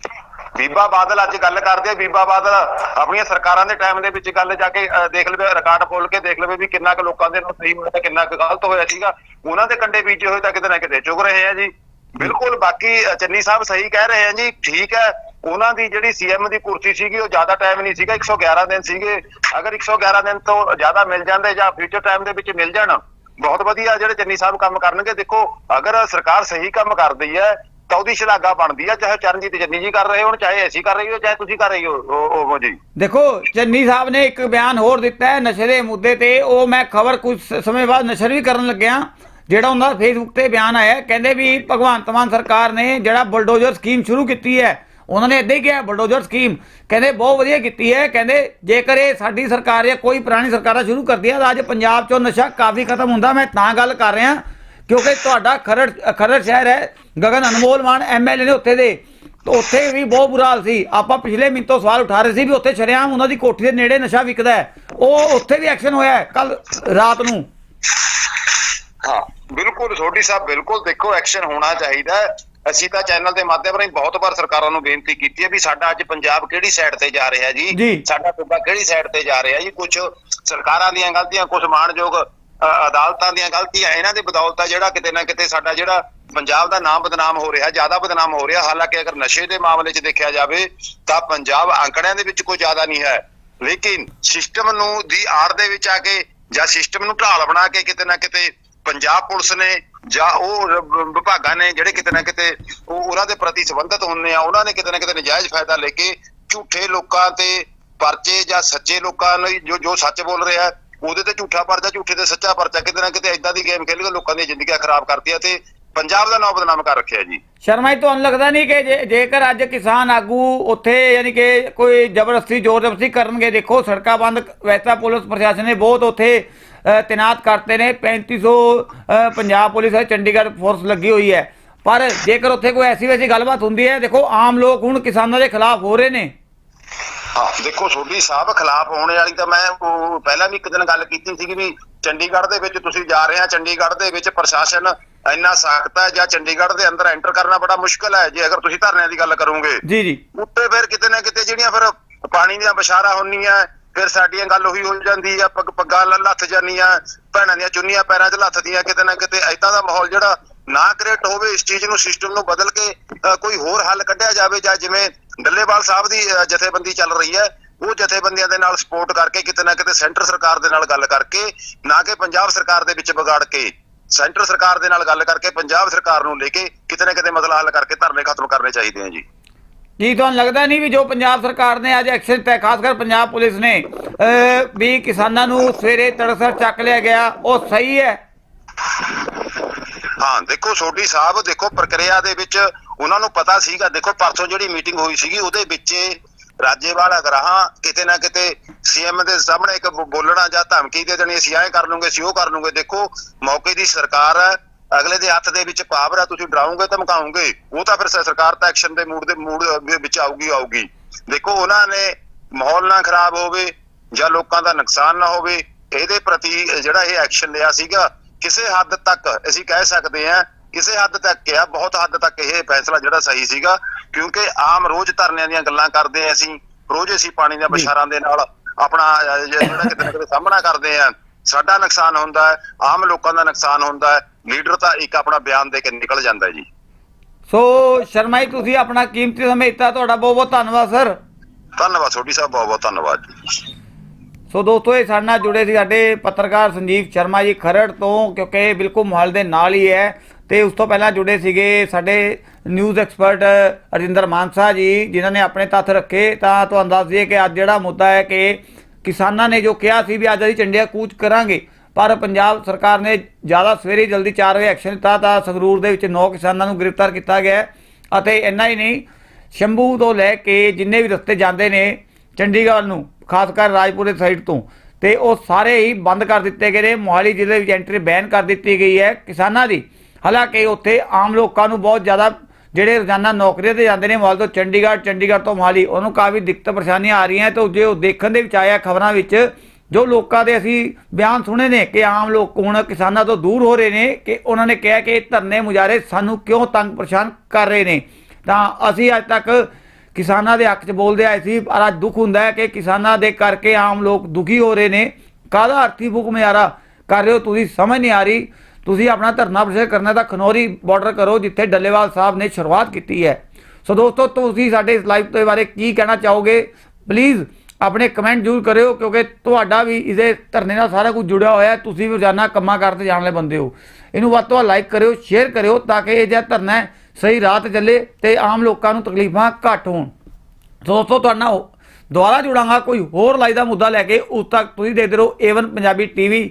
ਬੀਬਾ ਬਾਦਲ ਅੱਜ ਗੱਲ ਕਰਦੇ ਆ। ਬੀਬਾ ਬਾਦਲ ਆਪਣੀਆਂ ਸਰਕਾਰਾਂ ਦੇ ਟਾਈਮ ਦੇ ਵਿੱਚ ਗੱਲ ਜਾ ਕੇ ਦੇਖ ਲਵੇ ਰਿਕਾਰਡ ਖੋਲ ਕੇ ਦੇਖ ਲਵੇ ਵੀ ਕਿੰਨਾ ਕੁ ਲੋਕਾਂ ਦੇ ਨਾਲ ਸਹੀ ਹੋਇਆ ਤੇ ਕਿੰਨਾ ਕੁ ਗਲਤ ਹੋਇਆ ਸੀਗਾ। ਉਹਨਾਂ ਦੇ ਕੰਡੇ ਬੀਜੇ ਹੋਏ ਤਾਂ ਕਿਤੇ ਨਾ ਕਿਤੇ ਚੁਗ ਰਹੇ ਆ ਜੀ। ਬਿਲਕੁਲ ਬਾਕੀ ਚੰਨੀ ਸਾਹਿਬ ਸਹੀ ਕਹਿ ਰਹੇ ਆ ਜੀ। ਠੀਕ ਹੈ। ਉਹਨਾਂ ਦੀ ਜਿਹੜੀ ਸੀਐਮ ਦੀ ਕੁਰਸੀ ਸੀਗੀ, ਉਹ ਜ਼ਿਆਦਾ ਟਾਈਮ ਨਹੀਂ ਸੀਗਾ 111 ਦਿਨ ਸੀਗੇ। ਅਗਰ 111 ਦਿਨ ਤੋਂ ਜ਼ਿਆਦਾ ਮਿਲ ਜਾਂਦੇ ਜਾਂ ਫਿਊਚਰ ਟਾਈਮ ਦੇ ਵਿੱਚ ਮਿਲ ਜਾਣ, ਬਹੁਤ ਵਧੀਆ ਜਿਹੜੇ ਚੰਨੀ ਸਾਹਿਬ ਕੰਮ ਕਰਨਗੇ। ਦੇਖੋ, ਅਗਰ ਸਰਕਾਰ ਸਹੀ ਕੰਮ ਕਰਦੀ ਹੈ, ਤਾਂ ਉਹਦੀ ਸ਼ਲਾਘਾ ਬਣਦੀ ਹੈ, ਚਾਹੇ ਚਰਨਜੀਤ ਚੰਨੀ ਜੀ ਕਰ ਰਹੇ ਹੋਣ, ਚਾਹੇ ਅਸੀਂ ਕਰ ਰਹੀ ਹੋ ਚਾਹੇ ਤੁਸੀਂ ਕਰ ਰਹੀ ਹੋ, ਉਹ ਜੀ। ਦੇਖੋ, ਚੰਨੀ ਸਾਹਿਬ ਨੇ ਇੱਕ ਬਿਆਨ ਹੋਰ ਦਿੱਤਾ ਹੈ ਨਸ਼ੇ ਦੇ ਮੁੱਦੇ ਤੇ। ਉਹ ਮੈਂ ਖਬਰ ਕੁਝ ਸਮੇਂ ਬਾਅਦ ਨਸ਼ਰ ਵੀ ਕਰਨ ਲੱਗਿਆ, ਜਿਹੜਾ ਉਹਨਾਂ ਦਾ ਫੇਸਬੁੱਕ ਤੇ ਬਿਆਨ ਆਇਆ ਕਹਿੰਦੇ ਵੀ ਭਗਵੰਤ ਮਾਨ ਸਰਕਾਰ ਨੇ ਜਿਹੜਾ ਬੁਲਡੋਜ਼ਰ ਸਕੀਮ ਸ਼ੁਰੂ ਕੀਤੀ ਹੈ ਉਹਨਾਂ ਨੇ ਇਦਾਂ ਹੀ ਕਿਹਾ ਬੁਲਡੋਜ਼ਰ ਸਕੀਮ ਕਹਿੰਦੇ ਬਹੁਤ ਵਧੀਆ ਕੀਤੀ ਹੈ। ਕਹਿੰਦੇ ਜੇਕਰ ਇਹ ਸਾਡੀ ਸਰਕਾਰ ਜਾਂ ਕੋਈ ਪੁਰਾਣੀ ਸਰਕਾਰਾਂ ਸ਼ੁਰੂ ਕਰਦੀ ਹੈ ਤਾਂ ਅੱਜ ਪੰਜਾਬ 'ਚੋਂ ਨਸ਼ਾ ਕਾਫੀ ਖਤਮ ਹੁੰਦਾ। ਮੈਂ ਤਾਂ ਗੱਲ ਕਰ ਰਿਹਾ, ਕਿਉਂਕਿ ਤੁਹਾਡਾ ਖਰੜ ਖਰੜ ਸ਼ਹਿਰ ਹੈ, ਗਗਨ ਅਨਮੋਲ ਮਾਨ ਐਮਐਲਏ ਨੇ ਉੱਥੇ ਦੇ। ਉੱਥੇ ਵੀ ਬਹੁਤ ਬੁਰਾ ਹਾਲ ਸੀ। ਆਪਾਂ ਪਿਛਲੇ ਮਿੰਟ ਤੋਂ ਸਵਾਲ ਉਠਾ ਰਹੇ ਸੀ ਵੀ ਉੱਥੇ ਸ਼ਰੇਆਮ ਉਹਨਾਂ ਦੀ ਕੋਠੀ ਦੇ ਨੇੜੇ ਨਸ਼ਾ ਵਿਕਦਾ ਹੈ। ਉਹ ਉੱਥੇ ਵੀ ਐਕਸ਼ਨ ਹੋਇਆ ਕੱਲ ਰਾਤ ਨੂੰ। ਹਾਂ, ਬਿਲਕੁਲ, ਸੋਢੀ ਸਾਹਿਬ, ਬਿਲਕੁਲ ਦੇਖੋ, ਐਕਸ਼ਨ ਹੋਣਾ ਚਾਹੀਦਾ ਅਸੀਂ ਤਾਂ ਚੈਨਲ ਦੇ ਮਾਧਿਅਮ ਰਾਹੀਂ ਬਹੁਤ ਵਾਰ ਸਰਕਾਰਾਂ ਨੂੰ ਬੇਨਤੀ ਕੀਤੀ ਹੈ ਵੀ ਸਾਡਾ ਅੱਜ ਪੰਜਾਬ ਕਿਹੜੀ ਸਾਈਡ ਤੇ ਜਾ ਰਿਹਾ ਜੀ। ਸਾਡਾ ਸੂਬਾ ਕਿਹੜੀ ਸਾਈਡ ਤੇ ਜਾ ਰਿਹਾ ਜੀ? ਕੁਝ ਸਰਕਾਰਾਂ ਦੀਆਂ ਗਲਤੀਆਂ ਕੁਝ ਮਾਣਯੋਗ ਅਦਾਲਤਾਂ ਦੀਆਂ ਗਲਤੀਆਂ ਇਹਨਾਂ ਦੇ ਬਦੌਲਤ ਆ ਜਿਹੜਾ ਕਿਤੇ ਨਾ ਕਿਤੇ ਸਾਡਾ ਜਿਹੜਾ ਪੰਜਾਬ ਦਾ ਨਾਮ ਬਦਨਾਮ ਹੋ ਰਿਹਾ ਜ਼ਿਆਦਾ ਬਦਨਾਮ ਹੋ ਰਿਹਾ। ਹਾਲਾਂਕਿ ਅਗਰ ਨਸ਼ੇ ਦੇ ਮਾਮਲੇ 'ਚ ਦੇਖਿਆ ਜਾਵੇ ਤਾਂ ਪੰਜਾਬ ਅੰਕੜਿਆਂ ਦੇ ਵਿੱਚ ਕੋਈ ਜ਼ਿਆਦਾ ਨਹੀਂ ਹੈ। ਲੇਕਿਨ ਸਿਸਟਮ ਨੂੰ ਦੀ ਆੜ ਦੇ ਵਿੱਚ ਆ ਕੇ ਜਾਂ ਸਿਸਟਮ ਨੂੰ ਢਾਲ ਬਣਾ ਕੇ ਕਿਤੇ ਨਾ ਕਿਤੇ ਪੰਜਾਬ ਪੁਲਿਸ ਨੇ ਜਾਂ ਉਹ ਵਿਭਾਗਾਂ ਨੇ ਜਿਹੜੇ ਕਿਤੇ ਨਾ ਕਿਤੇ ਉਹ ਉਹਨਾਂ ਦੇ ਪ੍ਰਤੀ ਸੰਬੰਧਿਤ ਹੁੰਦੇ ਆ, ਉਹਨਾਂ ਨੇ ਕਿਤੇ ਨਾ ਕਿਤੇ ਨਜਾਇਜ਼ ਫਾਇਦਾ ਲੈ ਕੇ ਝੂਠੇ ਲੋਕਾਂ ਤੇ ਪਰਚੇ ਜਾਂ ਸੱਚੇ ਲੋਕਾਂ ਨੂੰ ਜੋ ਜੋ ਸੱਚ ਬੋਲ ਰਿਹਾ ਉਹਦੇ ਤੇ ਝੂਠਾ ਪਰਚਾ, ਝੂਠੇ ਤੇ ਸੱਚਾ ਪਰਚਾ, ਕਿਤੇ ਨਾ ਕਿਤੇ ਇਦਾਂ ਦੀ ਗੇਮ ਖੇਲ ਕੇ ਲੋਕਾਂ ਦੀਆਂ ਜ਼ਿੰਦਗੀਆਂ ਖਰਾਬ ਕਰਦੀ ਕਰਤੀਆਂ ਤੇ ਪੰਜਾਬ ਦਾ ਨਾਮ ਬਦਨਾਮ ਕਰ ਰੱਖਿਆ ਜੀ। ਸ਼ਰਮਾ ਜੀ ਤੁਹਾਨੂੰ ਲੱਗਦਾ ਨਹੀਂ ਕਿ ਜੇ- ਜੇਕਰ ਅੱਜ ਕਿਸਾਨ ਆਗੂ ਉੱਥੇ ਯਾਨੀ ਕਿ ਕੋਈ ਜ਼ਬਰਦਸਤੀ ਜ਼ੋਰ ਜ਼ਬਰਦਸਤੀ ਕਰਨਗੇ ਦੇਖੋ ਸੜਕਾਂ ਬੰਦ ਵੈਸਾ ਪੁਲਿਸ ਪ੍ਰਸ਼ਾਸਨ ਨੇ ਬਹੁਤ ਉੱਥੇ ਅ, ਤੈਨਾਤ ਕਰਤੇ ਨੇ 3500 ਅ, ਪੰਜਾਬ ਪੁਲਿਸ ਹੈ ਚੰਡੀਗੜ੍ਹ ਫੋਰਸ ਲੱਗੀ ਹੋਈ ਹੈ। ਪਰ ਜੇਕਰ ਉੱਥੇ ਕੋਈ ਐਸੀ ਵੈਸੀ ਗੱਲਬਾਤ ਹੁੰਦੀ ਹੈ ਦੇਖੋ ਆਮ ਲੋਕ ਹੁਣ ਕਿਸਾਨਾਂ ਦੇ ਖਿਲਾਫ ਹੋ ਰਹੇ ਨੇ। ਹਾਂ ਦੇਖੋ ਸੋਢੀ ਸਾਹਿਬ ਖਿਲਾਫ ਹੋਣੇ ਵਾਲੀ ਤਾਂ ਮੈਂ ਉਹ ਪਹਿਲਾਂ ਵੀ ਇੱਕ ਦਿਨ ਗੱਲ ਕੀਤੀ ਸੀਗੀ ਵੀ ਚੰਡੀਗੜ੍ਹ ਦੇ ਵਿੱਚ ਤੁਸੀਂ ਜਾ ਰਹੇ ਆ ਚੰਡੀਗੜ੍ਹ ਦੇ ਵਿੱਚ ਪ੍ਰਸ਼ਾਸਨ ਇੰਨਾ ਸਖਤ ਹੈ ਜਾਂ ਚੰਡੀਗੜ੍ਹ ਦੇ ਅੰਦਰ ਐਂਟਰ ਕਰਨਾ ਬੜਾ ਮੁਸ਼ਕਲ ਹੈ ਜੇ ਅਗਰ ਤੁਸੀਂ ਧਰਨਿਆਂ ਦੀ ਗੱਲ ਕਰੋਗੇ। ਜੀ ਜੀ। ਉੱਤੇ ਫਿਰ ਕਿਤੇ ਨਾ ਕਿਤੇ ਜਿਹੜੀਆਂ ਫਿਰ ਪਾਣੀ ਦੀਆਂ ਬਸ਼ਾਰਾਂ ਹੁੰਦੀਆਂ ਫਿਰ ਸਾਡੀਆਂ ਗੱਲ ਉਹੀ ਹੋ ਜਾਂਦੀ ਆ ਪੱਗ ਪੱਗਾਂ ਲੱਥ ਜਾਂਦੀਆਂ ਭੈਣਾਂ ਦੀਆਂ ਚੁੰਨੀਆਂ ਪੈਰਾਂ 'ਚ ਲੱਥਦੀਆਂ ਕਿਤੇ ਨਾ ਕਿਤੇ ਐਦਾਂ ਦਾ ਮਾਹੌਲ ਜਿਹੜਾ ਨਾ ਕ੍ਰੀਏਟ ਹੋਵੇ ਇਸ ਚੀਜ਼ ਨੂੰ ਸਿਸਟਮ ਨੂੰ ਬਦਲ ਕੇ ਕੋਈ ਹੋਰ ਹੱਲ ਕੱਢਿਆ ਜਾਵੇ ਜਾਂ ਜਿਵੇਂ ਡੱਲੇਵਾਲ ਸਾਹਿਬ ਦੀ ਜਥੇਬੰਦੀ ਚੱਲ ਰਹੀ ਹੈ ਉਹ ਜਥੇਬੰਦੀਆਂ ਦੇ ਨਾਲ ਸਪੋਰਟ ਕਰਕੇ ਕਿਤੇ ਨਾ ਕਿਤੇ ਸੈਂਟਰ ਸਰਕਾਰ ਦੇ ਨਾਲ ਗੱਲ ਕਰਕੇ ਨਾ ਕਿ ਪੰਜਾਬ ਸਰਕਾਰ ਦੇ ਵਿੱਚ ਵਿਗਾੜ ਕੇ ਸੈਂਟਰ ਸਰਕਾਰ ਦੇ ਨਾਲ ਗੱਲ ਕਰਕੇ ਪੰਜਾਬ ਸਰਕਾਰ ਨੂੰ ਲੈ ਕੇ ਕਿਤੇ ਨਾ ਕਿਤੇ ਮਸਲਾ ਹੱਲ ਕਰਕੇ ਧਰਨੇ ਖਤਮ ਕਰਨੇ ਚਾਹੀਦੇ ਆ ਜੀ। ਕੀ ਤੁਹਾਨੂੰ ਲੱਗਦਾ ਨਹੀਂ ਵੀ ਜੋ ਪੰਜਾਬ ਸਰਕਾਰ ਨੇ ਅੱਜ ਐਕਸ਼ਨ ਤੇ ਖਾਸ ਕਰ ਪੰਜਾਬ ਪੁਲਿਸ ਨੇ ਵੀ ਕਿਸਾਨਾਂ ਨੂੰ ਸਵੇਰੇ ਤੜਸਰ ਚੱਕ ਲਿਆ ਗਿਆ ਉਹ ਸਹੀ ਹੈ? ਹਾਂ ਦੇਖੋ ਸੋਢੀ ਸਾਹਿਬ ਦੇਖੋ ਪ੍ਰਕਿਰਿਆ ਦੇ ਵਿੱਚ ਉਹਨਾਂ ਨੂੰ ਪਤਾ ਸੀਗਾ ਦੇਖੋ ਪਰਸੋਂ ਜਿਹੜੀ ਮੀਟਿੰਗ ਹੋਈ ਸੀਗੀ ਉਹਦੇ ਵਿੱਚ ਰਾਜੇਵਾਲ ਅਗਰਾਹਾਂ ਕਿਤੇ ਨਾ ਕਿਤੇ ਸੀਐਮ ਦੇ ਸਾਹਮਣੇ ਇੱਕ ਬੋਲਣਾ ਜਾਂ ਧਮਕੀ ਦੇ ਦੇਣੀ, ਅਸੀਂ ਐਂ ਕਰ ਲੂੰਗੇ, ਅਸੀਂ ਉਹ ਕਰ ਲੂੰਗੇ। ਦੇਖੋ, ਮੌਕੇ ਦੀ ਸਰਕਾਰ ਹੈ, ਅਗਲੇ ਦੇ ਹੱਥ ਦੇ ਵਿੱਚ ਪਾਵਰ ਹੈ, ਤੁਸੀਂ ਡਰਾਉਂਗੇ ਧਮਕਾਉਂਗੇ ਉਹ ਤਾਂ ਫਿਰ ਸਰਕਾਰ ਤਾਂ ਐਕਸ਼ਨ ਦੇ ਮੂਡ ਦੇ ਮੂਡ ਵਿੱਚ ਆਊਗੀ ਆਊਗੀ। ਦੇਖੋ, ਉਹਨਾਂ ਨੇ ਮਾਹੌਲ ਨਾ ਖਰਾਬ ਹੋਵੇ ਜਾਂ ਲੋਕਾਂ ਦਾ ਨੁਕਸਾਨ ਨਾ ਹੋਵੇ, ਇਹਦੇ ਪ੍ਰਤੀ ਜਿਹੜਾ ਇਹ ਐਕਸ਼ਨ ਲਿਆ ਸੀਗਾ, ਕਿਸੇ ਹੱਦ ਤੱਕ ਅਸੀਂ ਕਹਿ ਸਕਦੇ ਹਾਂ, ਕਿਸੇ ਹੱਦ ਤੱਕ ਕਿਹਾ, ਬਹੁਤ ਹੱਦ ਤੱਕ ਇਹ ਫੈਸਲਾ ਜਿਹੜਾ ਸਹੀ ਸੀਗਾ। ਕਿਉਂਕਿ ਆਮ ਰੋਜ਼ ਧਰਨਿਆਂ ਦੀਆਂ ਗੱਲਾਂ ਕਰਦੇ ਅਸੀਂ ਰੋਜ਼ ਅਸੀਂ ਪਾਣੀ ਦੀਆਂ ਬਸ਼ਾਰਾਂ ਦੇ ਨਾਲ ਆਪਣਾ ਜਿਹੜਾ ਕਿਤੇ ਨਾ ਕਿਤੇ ਸਾਹਮਣਾ ਕਰਦੇ ਆ ਸਾਡਾ ਨੁਕਸਾਨ ਹੁੰਦਾ ਹੈ ਆਮ ਲੋਕਾਂ ਦਾ ਨੁਕਸਾਨ ਹੁੰਦਾ ਹੈ ਲੀਡਰ ਤਾਂ ਇੱਕ ਆਪਣਾ ਬਿਆਨ ਦੇ ਕੇ ਨਿਕਲ ਜਾਂਦਾ ਜੀ। ਸੋ ਸ਼ਰਮਾ ਜੀ ਤੁਸੀਂ ਆਪਣਾ ਕੀਮਤੀ ਸਮੇਂ ਦਿੱਤਾ ਤੁਹਾਡਾ ਬਹੁਤ ਬਹੁਤ ਧੰਨਵਾਦ ਸਰ। ਧੰਨਵਾਦ ਸੋਢੀ ਸਾਹਿਬ ਬਹੁਤ ਬਹੁਤ ਧੰਨਵਾਦ ਜੀ। ਸੋ ਦੋਸਤੋ ਇਹ ਸਾਡੇ ਨਾਲ ਜੁੜੇ ਸੀ ਸਾਡੇ ਪੱਤਰਕਾਰ ਸੰਜੀਵ ਸ਼ਰਮਾ ਜੀ ਖਰੜ ਤੋਂ ਕਿਉਂਕਿ ਇਹ ਬਿਲਕੁਲ ਮਾਹੌਲ ਦੇ ਨਾਲ ਹੀ ਹੈ। ਤੇ ਉਸ ਤੋਂ ਪਹਿਲਾਂ ਜੁੜੇ ਸੀਗੇ ਸਾਡੇ ਨਿਊਜ਼ ਐਕਸਪਰਟ ਅਰਜਿੰਦਰ ਮਾਨਸਾ ਜੀ, ਜਿਨ੍ਹਾਂ ਨੇ ਆਪਣੇ ਤੱਥ ਰੱਖੇ। ਤਾਂ ਤੁਹਾਨੂੰ ਦੱਸ ਦਈਏ ਕਿ ਅੱਜ ਜਿਹੜਾ ਮੁੱਦਾ ਹੈ ਕਿ ਕਿਸਾਨਾਂ ਨੇ ਜੋ ਕਿਹਾ ਸੀ ਵੀ ਅੱਜ ਅਸੀਂ ਚੰਡੀਆ ਕੂਚ ਕਰਾਂਗੇ, ਪਰ ਪੰਜਾਬ ਸਰਕਾਰ ਨੇ ਜ਼ਿਆਦਾ ਸਵੇਰੇ ਜਲਦੀ 4 ਵਜੇ ਐਕਸ਼ਨ ਲਿੱਤਾ ਤਾਂ ਸੰਗਰੂਰ ਦੇ ਵਿੱਚ 9 ਕਿਸਾਨਾਂ ਨੂੰ ਗ੍ਰਿਫਤਾਰ ਕੀਤਾ ਗਿਆ ਅਤੇ ਇੰਨਾ ਹੀ ਨਹੀਂ, ਸ਼ੰਭੂ ਤੋਂ ਲੈ ਕੇ ਜਿੰਨੇ ਵੀ ਰਸਤੇ ਜਾਂਦੇ ਨੇ ਚੰਡੀਗੜ੍ਹ ਨੂੰ, ਖਾਸ ਕਰ ਰਾਜਪੁਰੇ ਸਾਈਡ ਤੋਂ, ਤੇ ਉਹ ਸਾਰੇ ਹੀ ਬੰਦ ਕਰ ਦਿੱਤੇ ਗਏ ਨੇ। ਮੋਹਾਲੀ ਜ਼ਿਲ੍ਹੇ ਵਿੱਚ ਐਂਟਰੀ ਬੈਨ ਕਰ ਦਿੱਤੀ ਗਈ ਹੈ ਕਿਸਾਨਾਂ ਦੀ। ਹਾਲਾਂਕਿ ਉੱਥੇ ਆਮ ਲੋਕਾਂ ਨੂੰ ਬਹੁਤ ਜ਼ਿਆਦਾ ਜਿਹੜੇ ਰੋਜ਼ਾਨਾ ਨੌਕਰੀਆਂ ਤੇ ਜਾਂਦੇ ਨੇ, ਮੋਹਾਲੀ ਤੋਂ ਚੰਡੀਗੜ੍ਹ ਚੰਡੀਗੜ੍ਹ ਤੋਂ ਮੋਹਾਲੀ, ਉਹਨੂੰ ਕਾਫੀ ਦਿੱਕਤ ਪਰੇਸ਼ਾਨੀਆਂ ਆ ਰਹੀਆਂ। ਤੇ ਜੇ ਉਹ ਦੇਖਣ ਦੇ ਵਿੱਚ ਆਇਆ ਖਬਰਾਂ ਵਿੱਚ, ਜੋ ਲੋਕਾਂ ਦੇ ਅਸੀਂ ਬਿਆਨ ਸੁਣੇ ਨੇ ਕਿ ਆਮ ਲੋਕ ਹੁਣ ਕਿਸਾਨਾਂ ਤੋਂ ਦੂਰ ਹੋ ਰਹੇ ਨੇ, ਕਿ ਉਹਨਾਂ ਨੇ ਕਿਹਾ ਕਿ ਇਹ ਧਰਨੇ ਮੁਜ਼ਾਰੇ ਸਾਨੂੰ ਕਿਉਂ ਤੰਗ ਪਰੇਸ਼ਾਨ ਕਰ ਰਹੇ ਨੇ। ਤਾਂ ਅਸੀਂ ਅੱਜ ਤੱਕ ਕਿਸਾਨਾਂ ਦੇ ਹੱਕ 'ਚ ਬੋਲਦੇ ਆਏ ਸੀ, ਪਰ ਅੱਜ ਦੁੱਖ ਹੁੰਦਾ ਹੈ ਕਿ ਕਿਸਾਨਾਂ ਦੇ ਕਰਕੇ ਆਮ ਲੋਕ ਦੁਖੀ ਹੋ ਰਹੇ ਨੇ। ਕਾਹਦਾ ਅਰਥੀ ਫੂਕ ਮੁਜ਼ਾਰਾ ਕਰ ਰਹੇ ਹੋ? ਤੁਸੀਂ ਸਮਝ ਨਹੀਂ ਆ ਰਹੀ। ਤੁਸੀਂ ਆਪਣਾ ਧਰਨਾ ਪ੍ਰਦਰਸ਼ਨ ਕਰਨਾ ਤਾਂ ਖਨੌਰੀ ਬਾਰਡਰ ਕਰੋ ਜਿੱਥੇ ਡੱਲੇਵਾਲ ਸਾਹਿਬ ਨੇ ਸ਼ੁਰੂਆਤ ਕੀਤੀ ਹੈ। ਸੋ ਦੋਸਤੋ, ਤੁਸੀਂ ਸਾਡੇ ਇਸ ਲਾਈਵ ਦੇ ਬਾਰੇ ਕੀ ਕਹਿਣਾ ਚਾਹੋਗੇ? ਪਲੀਜ਼ ਆਪਣੇ ਕਮੈਂਟ ਜ਼ਰੂਰ ਕਰਿਓ ਕਿਉਂਕਿ ਤੁਹਾਡਾ ਵੀ ਇਹਦੇ ਧਰਨੇ ਨਾਲ ਸਾਰਾ ਕੁਝ ਜੁੜਿਆ ਹੋਇਆ ਤੁਸੀਂ ਵੀ ਰੋਜ਼ਾਨਾ ਕੰਮਾਂ ਕਰਦੇ ਜਾਣ ਵਾਲੇ ਬੰਦੇ ਹੋ। ਇਹਨੂੰ ਵੱਧ ਤੋਂ ਵੱਧ ਲਾਈਕ ਕਰਿਓ ਸ਼ੇਅਰ ਕਰਿਓ ਤਾਂ ਕਿ ਇਹ ਜਿਹੜਾ ਧਰਨਾ ਸਹੀ ਰਾਹ ਤੇ ਚੱਲੇ ਤੇ ਆਮ ਲੋਕਾਂ ਨੂੰ ਤਕਲੀਫਾਂ ਘੱਟ ਹੋਣ। ਦੋਸਤੋ, ਤੁਹਾਡਾ ਨਾਲ ਦੁਬਾਰਾ ਜੁੜਾਂਗਾ। ਕੋਈ ਹੋਰ ਲਾਈ ਦਾ ਮੁੱਦਾ ਲੈ ਕੇ ਉਸ ਤੱਕ ਤੁਸੀਂ ਦੇਖਦੇ ਰਹੋ ਏਵਨ ਪੰਜਾਬੀ ਟੀਵੀ